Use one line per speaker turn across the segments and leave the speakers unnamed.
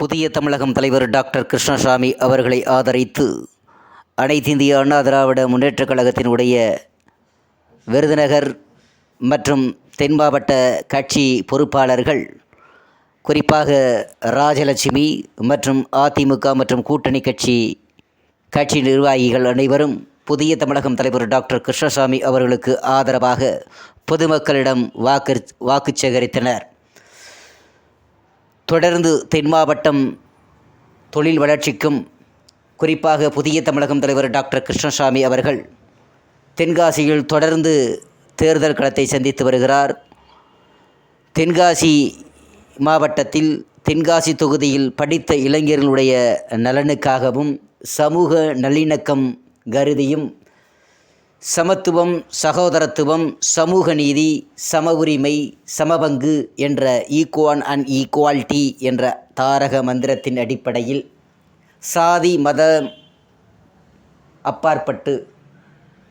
புதிய தமிழகம் தலைவர் டாக்டர் கிருஷ்ணசாமி அவர்களை ஆதரித்து அனைத்து இந்திய அண்ணா திராவிட முன்னேற்றக் கழகத்தினுடைய விருதுநகர் மற்றும் தென் மாவட்ட கட்சி பொறுப்பாளர்கள் குறிப்பாக ராஜலட்சுமி மற்றும் அதிமுக மற்றும் கூட்டணி கட்சி கட்சி நிர்வாகிகள் அனைவரும் புதிய தமிழகம் தலைவர் டாக்டர் கிருஷ்ணசாமி அவர்களுக்கு ஆதரவாக பொதுமக்களிடம் வாக்கு வாக்கு சேகரித்தனர். தொடர்ந்து தென் மாவட்டம் தொழில் வளர்ச்சிக்கும் குறிப்பாக புதிய தமிழகம் தலைவர் டாக்டர் கிருஷ்ணசாமி அவர்கள் தென்காசியில் தொடர்ந்து தேர்தல் களத்தை சந்தித்து வருகிறார். தென்காசி மாவட்டத்தில் தென்காசி தொகுதியில் படித்த இளைஞர்களுடைய நலனுக்காகவும் சமூக நல்லிணக்கம் கருதியும் சமத்துவம் சகோதரத்துவம் சமூக நீதி சம உரிமை சமபங்கு என்ற ஈக்குவான் அண்ட் ஈக்குவாலிட்டி என்ற தாரக மந்திரத்தின் அடிப்படையில் சாதி மத அப்பாற்பட்டு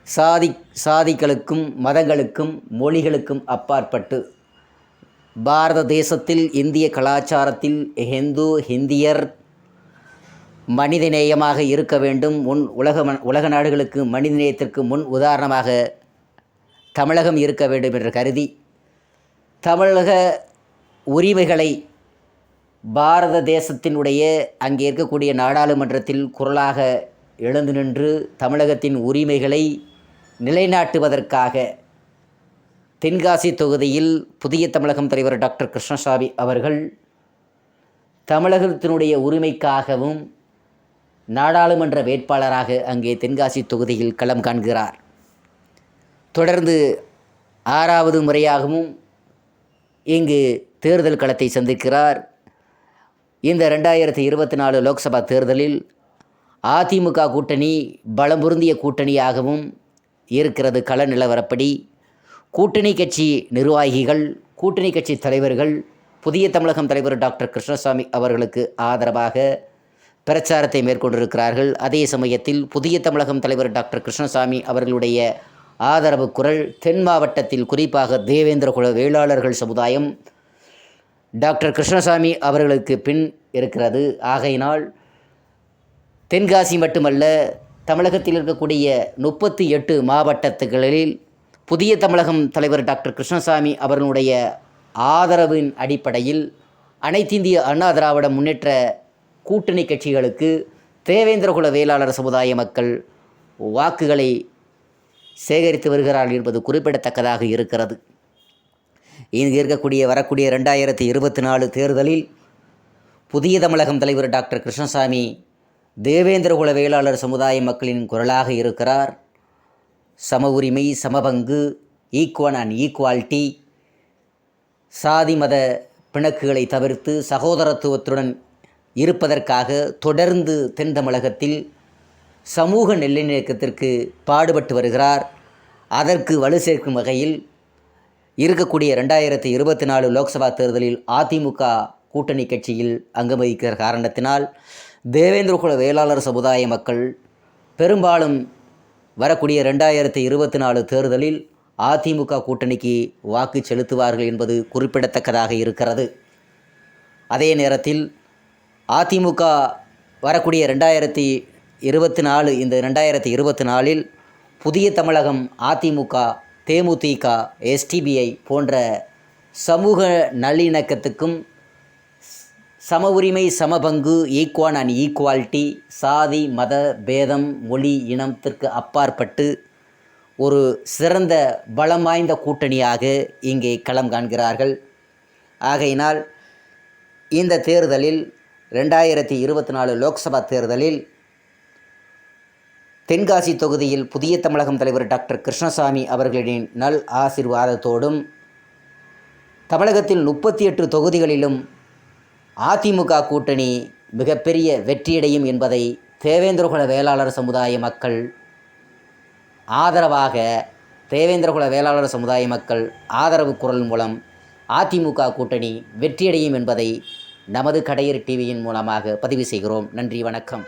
சாதி சாதிகளுக்கும் மதங்களுக்கும் மொழிகளுக்கும் அப்பாற்பட்டு பாரத தேசத்தில் இந்திய கலாச்சாரத்தில் ஹிந்து ஹிந்தியர் மனிதநேயமாக இருக்க வேண்டும். முன் உலக ம- உலக நாடுகளுக்கு மனிதநேயத்திற்கு முன் உதாரணமாக தமிழகம் இருக்க வேண்டும் என்று கருதி தமிழக உரிமைகளை பாரத தேசத்தினுடைய அங்கே இருக்கக்கூடிய நாடாளுமன்றத்தில் குரலாக எழுந்து நின்று தமிழகத்தின் உரிமைகளை நிலைநாட்டுவதற்காக தென்காசி தொகுதியில் புதிய தமிழகம் தலைவர் டாக்டர் கிருஷ்ணசாமி அவர்கள் தமிழகத்தினுடைய உரிமைக்காகவும் நாடாளுமன்ற வேட்பாளராக அங்கே தென்காசி தொகுதியில் களம் காண்கிறார். தொடர்ந்து ஆறாவது முறையாகவும் இங்கு தேர்தல் களத்தை சந்திக்கிறார். இந்த ரெண்டாயிரத்தி இருபத்தி நாலு லோக்சபா தேர்தலில் அதிமுக கூட்டணி பலம் பொருந்திய கூட்டணியாகவும் இருக்கிறது கள நிலவரப்படி. கூட்டணி கட்சி நிர்வாகிகள் கூட்டணி கட்சி தலைவர்கள் புதிய தமிழகம் தலைவர் டாக்டர் கிருஷ்ணசாமி அவர்களுக்கு ஆதரவாக பிரச்சாரத்தை மேற்கொண்டிருக்கிறார்கள். அதே சமயத்தில் புதிய தமிழகம் தலைவர் டாக்டர் கிருஷ்ணசாமி அவர்களுடைய ஆதரவு குரல் தென் மாவட்டத்தில் குறிப்பாக தேவேந்திரகுல வேளாளர்கள் சமுதாயம் டாக்டர் கிருஷ்ணசாமி அவர்களுக்கு பின் இருக்கிறது. ஆகையினால் தென்காசி மட்டுமல்ல தமிழகத்தில் இருக்கக்கூடிய முப்பத்தி எட்டு மாவட்டத்துகளில் புதிய தமிழகம் தலைவர் டாக்டர் கிருஷ்ணசாமி அவர்களுடைய ஆதரவின் அடிப்படையில் அனைத்திந்திய அண்ணா திராவிட முன்னேற்ற கூட்டணி கட்சிகளுக்கு தேவேந்திரகுல வேளாளர் சமுதாய மக்கள் வாக்குகளை சேகரித்து வருகிறார்கள் என்பது குறிப்பிடத்தக்கதாக இருக்கிறது. இங்கு இருக்கக்கூடிய வரக்கூடிய ரெண்டாயிரத்தி இருபத்தி நாலு தேர்தலில் புதிய தமிழகம் தலைவர் டாக்டர் கிருஷ்ணசாமி தேவேந்திரகுல வேளாளர் சமுதாய மக்களின் குரலாக இருக்கிறார். சம உரிமை சமபங்கு ஈக்குவன் அண்ட் ஈக்குவாலிட்டி சாதி மத பிணக்குகளை தவிர்த்து சகோதரத்துவத்துடன் இருப்பதற்காக தொடர்ந்து தென் தமிழகத்தில் சமூக நல்லிணக்கத்திற்கு பாடுபட்டு வருகிறார். அதற்கு வலு சேர்க்கும் வகையில் இருக்கக்கூடிய ரெண்டாயிரத்தி இருபத்தி நாலு லோக்சபா தேர்தலில் அதிமுக கூட்டணி கட்சியில் அங்கம் வகிக்கிற காரணத்தினால் தேவேந்திரகுல வேளாளர் சமுதாய மக்கள் பெரும்பாலும் வரக்கூடிய ரெண்டாயிரத்தி இருபத்தி நாலு தேர்தலில் அதிமுக கூட்டணிக்கு வாக்கு செலுத்துவார்கள் என்பது குறிப்பிடத்தக்கதாக இருக்கிறது. அதே நேரத்தில் அதிமுக வரக்கூடிய ரெண்டாயிரத்தி இருபத்தி நாலு இந்த ரெண்டாயிரத்தி இருபத்தி நாலில் புதிய தமிழகம் அதிமுக தேமுதிக எஸ்டிபிஐ போன்ற சமூக நல்லிணக்கத்துக்கும் சம உரிமை சமபங்கு ஈக்குவான் அண்ட் ஈக்குவாலிட்டி சாதி மத பேதம் மொழி இனத்திற்கு அப்பாற்பட்டு ஒரு சிறந்த பலம் வாய்ந்த கூட்டணியாக இங்கே களம் காண்கிறார்கள். ஆகையினால் இந்த தேர்தலில் ரெண்டாயிரத்தி இருபத்தி நாலு லோக்சபா தேர்தலில் தென்காசி தொகுதியில் புதிய தமிழகம் தலைவர் டாக்டர் கிருஷ்ணசாமி அவர்களின் நல் ஆசிர்வாதத்தோடும் தமிழகத்தில் முப்பத்தி எட்டு தொகுதிகளிலும் அதிமுக கூட்டணி மிகப்பெரிய வெற்றியடையும் என்பதை தேவேந்திரகுல வேளாளர் சமுதாய மக்கள் ஆதரவாக தேவேந்திரகுல வேளாளர் சமுதாய மக்கள் ஆதரவு குரல் மூலம் அதிமுக கூட்டணி வெற்றியடையும் என்பதை நமது கடையர் டிவியின் மூலமாக பதிவு செய்கிறோம். நன்றி வணக்கம்.